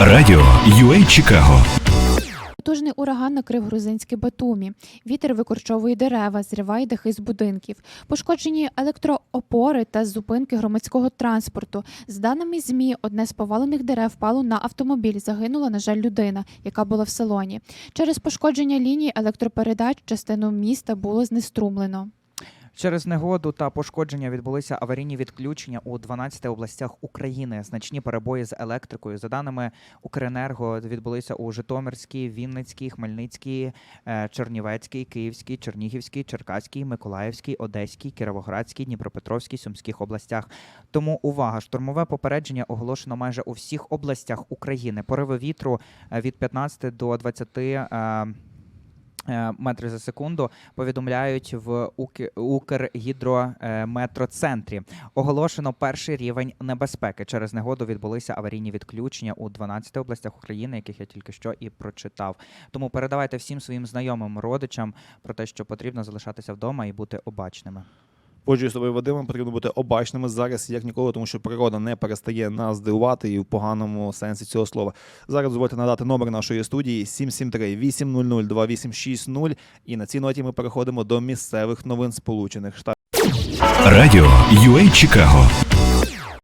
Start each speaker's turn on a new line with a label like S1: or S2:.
S1: Радіо UA Чикаго
S2: Потужний ураган накрив грузинське Батумі. Вітер викорчовує дерева, зриває дахи з будинків, пошкоджені електроопори та зупинки громадського транспорту. З даними змі, одне з повалених дерев впало на автомобіль. Загинула, на жаль, людина, яка була в салоні. Через пошкодження лінії електропередач частину міста було знеструмлено.
S3: Через негоду та пошкодження відбулися аварійні відключення у 12 областях України. Значні перебої з електрикою. За даними Укренерго, відбулися у Житомирській, Вінницькій, Хмельницькій, е, Чернівецькій, Київській, Чернігівській, Черкаській, Миколаївській, Одеській, Кіровоградській, Дніпропетровській, Сумських областях. Тому увага! Штурмове попередження оголошено майже у всіх областях України. Пориви вітру е, від 15 до 20 е, е, за секунду повідомляють в Укргідрометроцентрі. Оголошено перший рівень небезпеки. Через негоду відбулися аварійні відключення у 12 областях України, яких я тільки що і прочитав. Тому передавайте всім своїм знайомим родичам про те, що потрібно залишатися вдома і бути обачними.
S4: Погоджуюсь з тобою, Вадимом, потрібно бути обачними зараз, як ніколи, тому що природа не перестає нас дивувати і в поганому сенсі цього слова. Зараз дозвольте надати номер нашої студії 773-800-2860. І на цій ноті ми переходимо до місцевих новин Сполучених Штатів.
S1: Радіо UA Чикаго